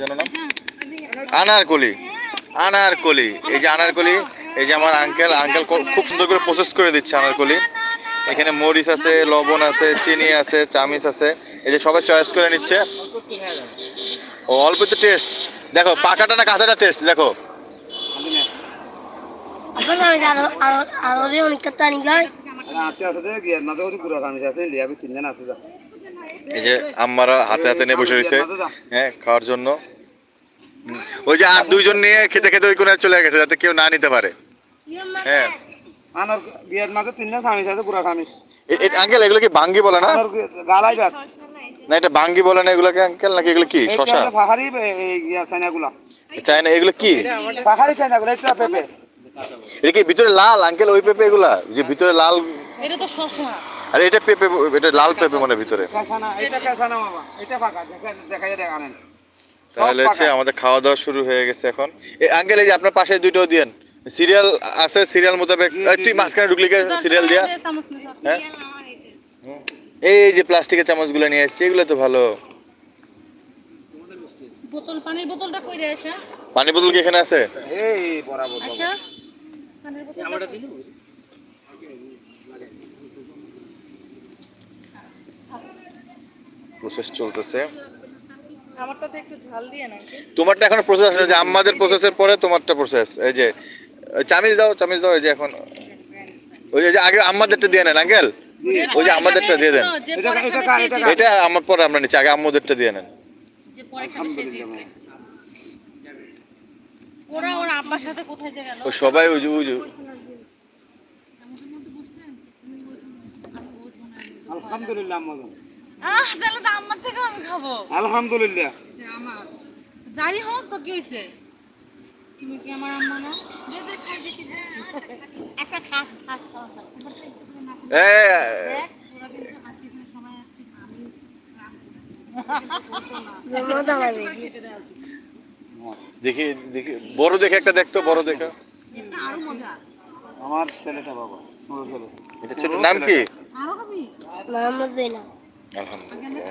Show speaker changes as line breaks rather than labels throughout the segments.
যেন নাম আনারকলি আনারকলি এই যে আনারকলি এই যে আমার আঙ্কেল আঙ্কেল খুব সুন্দর করে প্রসেস করে দিচ্ছে আনারকলি এখানে মরিচ আছে লবণ আছে চিনি আছে চামিচ আছে এই যে সবাই চয়েস করে নিচ্ছে ও অল্প তো টেস্ট দেখো পাকাটা না কাঁচাটা টেস্ট দেখো
আরও আরও আরও যে অনেক কথা নিলাই
হাতে আছে গিয়ে না তো গুড়া খামি আছে লিয়াবি তিনজন আছে
এই যে আম্মারা হাতে হাতে নিয়ে বসে রয়েছে। হ্যাঁ খাওয়ার জন্য। ওই যে আর দুইজন নিয়ে খেতে খেতে ওই কোনায় চলে গেছে যাতে কেউ না নিতে পারে। হ্যাঁ।
আনার বিয়ের মাঝে তিনজন স্বামী সাথে গুড়া খামি
আঙ্কেল এগুলো কি বাঙ্গি বলে না?
গালাই বাদ।
না এটা বাঙ্গি বলে না এগুলোকে আঙ্কেল? নাকি এগুলো কি শশা?
পাহাড়ি চাইনাগুলা।
চায় এগুলো কি?
পাহাড়ি চাইনাগুলা পেঁপে।
এটা কি ভিতরে লাল? আঙ্কেল ওই পেঁপে এগুলা? যে ভিতরে লাল
এটা তো শশা
আরে এটা পেঁপে এটা লাল পেঁপে মানে ভিতরে।
এটা বাবা এটা ফাঁকা দেখা দেখা যায়
তাহলে হচ্ছে আমাদের খাওয়া দাওয়া শুরু হয়ে গেছে এখন। আঙ্কেল এই যে আপনার পাশে দুইটাও দিয়েন। সিরিয়াল আছে সিরিয়াল মোতাবেক। তুই মাঝখানে ঢুকলি সিরিয়াল দিয়া? হ্যাঁ। এই যে। প্লাস্টিকের চামচগুলো নিয়ে আসছে এগুলো তো ভালো।
বোতল পানির বোতলটা কই রে আসা
পানি বোতল কি এখানে আছে?
এই বরাবর।
আসা পানির বোতলটা কই?
প্রসেস চলতেছে।
আমারটা একটু ঝাল দিয়ে নাকি
তোমারটা এখন প্রসেস আসলে যে আমাদের প্রসেসের পরে তোমারটা প্রসেস এই যে চামিচ দাও চামিচ দাও এই যে এখন ওই যে আগে আমাদেরটা দিয়ে নেন আঙ্কেল। ওই যে আমাদেরটা দিয়ে দেন।
এটা-
আমার পরে আমরা নিচ্ছি আগে আম্মুদেরটা দিয়ে নেন।
ওরা ওর আব্বার সাথে কোথায় গেল?
ও সবাই ওই যে ওই যে
আলহামদুলিল্লাহ
আহ তাহলে তো আমার থেকেও আমি খাব।
আলহামদুলিল্লাহ।
যাই হোক তো কি হয়েছে? তুমি কি আমার আম্মা না? দে দে খাই দেখি আচ্ছা দেখ,
বড় দেখে একটা দেখতো বড় দেখে।
এটা আরও মজা।
আমার ছেলেটা বাবা ছোট ছেলে।
এটা ছোট নাম কি?
মোহাম্মদ
আলহামদুলিল্লাহ।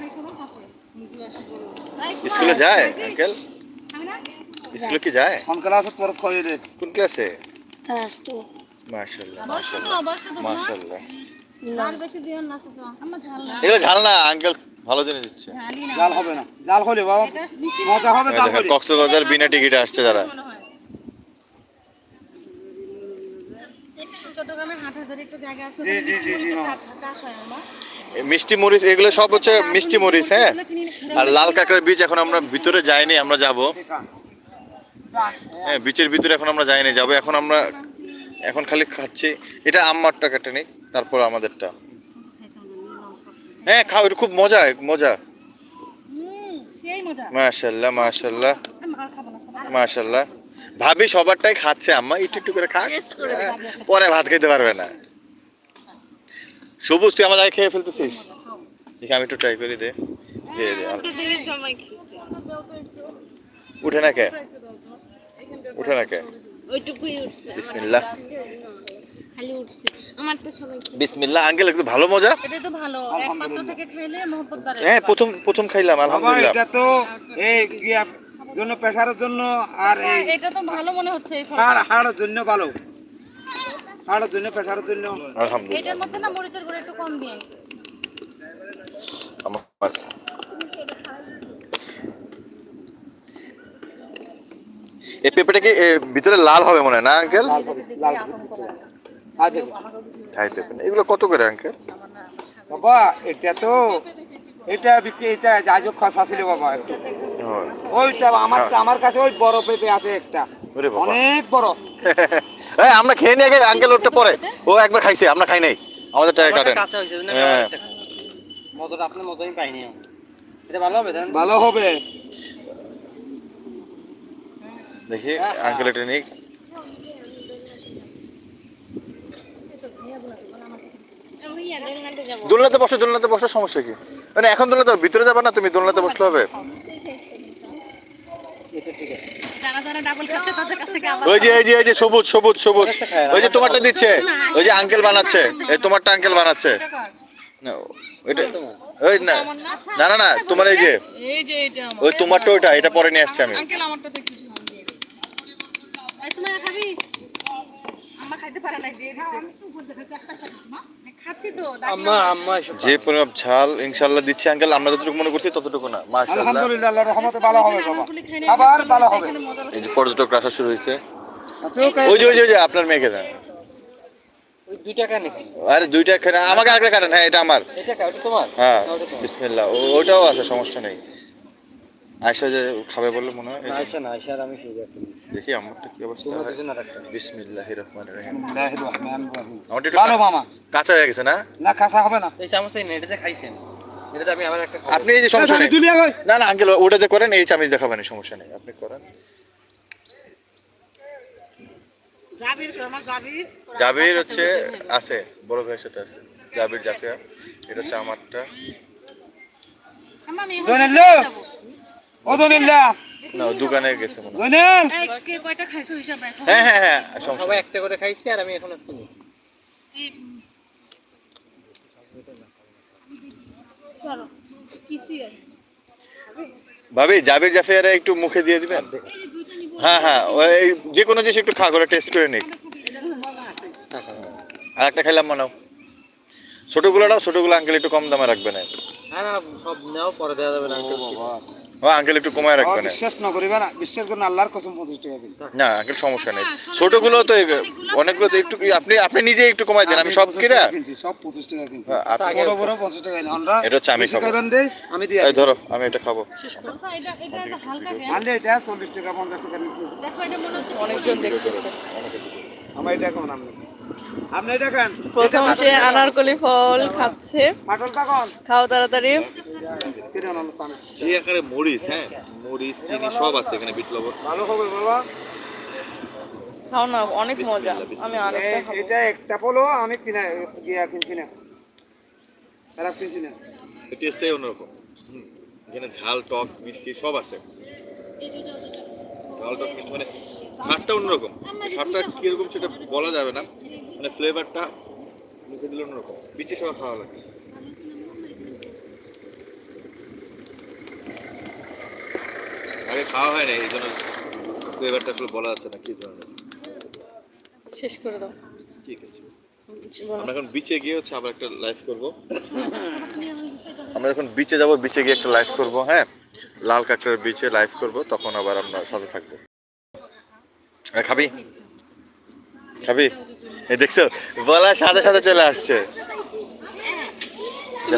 স্কুলে যায় আঙ্কেল স্কুলে কি যায়?
ফোন ক্লাসে তোর খয়ে দে
কোন ক্লাসে? মাশাআল্লাহ মাশাআল্লাহ
তো,
মাশাআল্লাহ।
না।
বেশি দিও না চাচা। আমার ঝাল না।
এগুলো ঝাল না আঙ্কেল ভালো জিনিস দিচ্ছে।
জাল হবে না। জাল হলে বাবা মজা হবে জাল হলে।
কক্সবাজার বিনা টিকিটে আসছে যারা।
হয়। চট্টগ্রামে হাটহাজারী একটা জায়গা আছে,
জি, জি, জি, জি,
চাষ- চাষ হয় আমার।
মিষ্টি মরিচ এগুলো সব হচ্ছে মিষ্টি মরিচ হ্যাঁ? আর লাল কাঁকড়ার বীজ এখন আমরা ভিতরে যাইনি আমরা যাব। হ্যাঁ বিচের ভিতরে এখন আমরা যাইনি যাব। এখন আমরা এখন খালি খাচ্ছি। এটা আম্মারটা কেটে নিই তারপর আমাদেরটা। হ্যাঁ খাও এটা খুব মজা মজা।
মজা।
মাশাল্লাহ মাশাল্লাহ। ভাবি সবারটাই খাচ্ছে আম্মা একটু একটু করে খাক। হ্যাঁ, পরে ভাত খেতে পারবে না। সবুজ তুই আমার আগে খেয়ে ফেলতেছিস? দেখি আমি একটু ট্রাই করি দে। উঠে না কে? উঠে না কে?
ওইটুকুই উঠছে।
বিসমিল্লাহ।
খালি উঠছে। আমার তো সবাই
বিসমিল্লাহ আঙ্কেল একটু ভালো মজা।
এটাই তো ভালো। এক পাত্র থেকে খাইলে মহব্বত বাড়ে।
হ্যাঁ প্রথম প্রথম খাইলাম আলহামদুলিল্লাহ।
এটা তো এই কি জন্য প্রেসারের জন্য আর
এটা তো ভালো মনে হচ্ছে এই
হাড় হাড়ের জন্য ভালো। হাড়ের জন্য প্রেসারের জন্য
আলহামদুলিল্লাহ।
এটার মধ্যে না মরিচের গুঁড়ো একটু কম দিন
আমার এই পেঁপেটা কি ভিতরে লাল হবে মনে হয় না আঙ্কেল। থাই পেঁপে এগুলো কত করে আঙ্কেল?
বাবা এটা তো এটা বিক্রি এটা যাজক খসা ছিল বাবা একটু। ওইটা আমার আমার কাছে ওই বড় পেঁপে আছে একটা। অনেক বড়।
এই আমরা খেয়ে নিয়ে আগে আঙ্কেল ওটা পরে। ও একবার খাইছে আমরা খাই নাই। আমাদের টাকা কাটেন। হ্যাঁ।
আপনার পাইনি এটা ভালো হবে ভালো হবে।
দেখি আঙ্কেল এটা নিক
আমি ইয়াদের যাব
দোলনাতে বসো দোলনাতে বসো সমস্যা কি? মানে এখন দোলনাতে ভিতরে যাবে না তুমি দোলনাতে বসলে হবে
যারা যারা ডাবল খাচ্ছে তাদের কাছ থেকে আবার
ওই যে এই যে এই যে সবুজ সবুজ সবুজ। ওই যে তোমারটা দিচ্ছে। ওই যে আঙ্কেল বানাচ্ছে। এই তোমারটা আঙ্কেল বানাচ্ছে। না ওই না না না না তোমার এই যে।
এই যে এটা আমার।
ওই তোমারটা ওইটা এটা পরে নিয়ে আসছি আমি।
আঙ্কেল আমারটা আম্মা খাইতে পারে না দিয়ে দিছে। খাচ্ছি তো
আম্মা আম্মা।
যে পরিমাপ ঝাল ইনশাল্লাহ দিচ্ছি আঙ্কেল আমরা যতটুকু মনে করছি ততটুকু না মাশাআল্লাহ।
আলহামদুলিল্লাহ আল্লাহর রহমতে ভালো হবে বাবা। আবার ভালো হবে।
এই যে পর্যটক আসা শুরু হয়েছে।
আচ্ছা
ওই যে ওই যে ওই যে আপনার মেয়েকে
নাকি
আরে দুইটা আমাকে আরেকটা কাটেন হ্যাঁ এটা আমার। হ্যাঁ বিসমিল্লাহ ও- ওটাও আছে সমস্যা নেই। আয়সা যে খাবে বললে মনে হয়
আয়সা না আয়সা আমি
দেখি আমারটা কি অবস্থা বিসমিল্লাহির রহমানির রহিম।
বিসমিল্লাহির রহমানির রহিম।
আমারটা
ভালো মামা।
কাঁচা হয়ে গেছে না?
না কাঁচা হবে না।
এই চামচে নেই এটাতে খাইছেন। এটাতে আমি আবার একটা
আপনি এই যে সমস্যা নেই। না না আঙ্কেল ওটা যে করেন এই চামিচ দেখাবেন সমস্যা নেই। আপনি করেন। জাবির হচ্ছে আছে বড় ভাইয়ের সাথে আছে। জাবির জাফিয়া। এটা হচ্ছে আমারটা। না দোকানে গেছে মনে হয়।
কে কয়টা খাইছো হিসাব রাখো।
হ্যাঁ হ্যাঁ হ্যাঁ
সবাই একটা করে খাইছি আর আমি এখন একটু
চলো কিছুই আর
ভাবি জাবির জাফিয়ারা একটু মুখে দিয়ে দিবেন? হ্যাঁ হ্যাঁ ওই যে কোনো জিনিস একটু খা করে টেস্ট করে নিক। আর একটা খাইলাম মানাও ছোটগুলো নাও ছোটগুলো আঙ্কেল একটু কম দামে রাখবে না।
না না সব নাও পরে দেওয়া যাবে না
ও আঙ্কেল একটু কমায়
বিশ্বাস না বিশ্বাস করুন আল্লাহর কসম পঁচিশ টাকা দিন
না আঙ্কেল সমস্যা নেই। ছোটগুলো তো অনেকগুলো তো একটু আপনি আপনি নিজে একটু কমাই দেন আমি সব কিনা?
কিনছি সব পঁচিশ টাকা কিনছি।
হ্যাঁ,
ছোট বড় পঁচিশ টাকা আমরা
এটা হচ্ছে আমি খাব।
আমি দিয়ে
এই ধরো আমি এটা খাব।
এটা এটা একটা হালকা গ্যাস
আনলে এটা চল্লিশ টাকা পঞ্চাশ টাকা
দেখো এটা মনে হচ্ছে অনেকজন দেখতেছে।
আমার এটা কোন আপনি আপনি এটা খান।
প্রথম সে আনারকলি ফল খাচ্ছে। খাও তাড়াতাড়ি।
মরিচ হ্যাঁ? মরিচ চিনি সব আছে এখানে বিট লবণ।
ভালো হবে বাবা।
খাও না অনেক মজা। আমি আরেকটা খাব।
এটা একটা পলো আমি কিনা গিয়া কিনছি না। খারাপ কিনছি না।
টেস্টটাই অন্যরকম। এখানে ঝাল টক মিষ্টি সব আছে। ঝাল টক মিষ্টি মানে স্বাদটা অন্যরকম। স্বাদটা কীরকম সেটা বলা যাবে না। মানে ফ্লেভারটা মুখে দিলে অন্যরকম। বিচি সহ খাওয়া লাগে আগে খাওয়া হয় না এই জন্য ফ্লেভারটা আসলে বলা যাচ্ছে না কি ধরনের?
শেষ করে দাও।
ঠিক আছে। আমরা এখন বিচে গিয়ে হচ্ছে আবার একটা লাইভ করব। আমরা এখন বিচে যাব বিচে গিয়ে একটা লাইভ করব হ্যাঁ? লাল কাঁকড়ার বিচে লাইভ করব তখন আবার আমরা সাথে থাকব। খাবি? খাবি? এই দেখছ বলার সাথে সাথে চলে আসছে।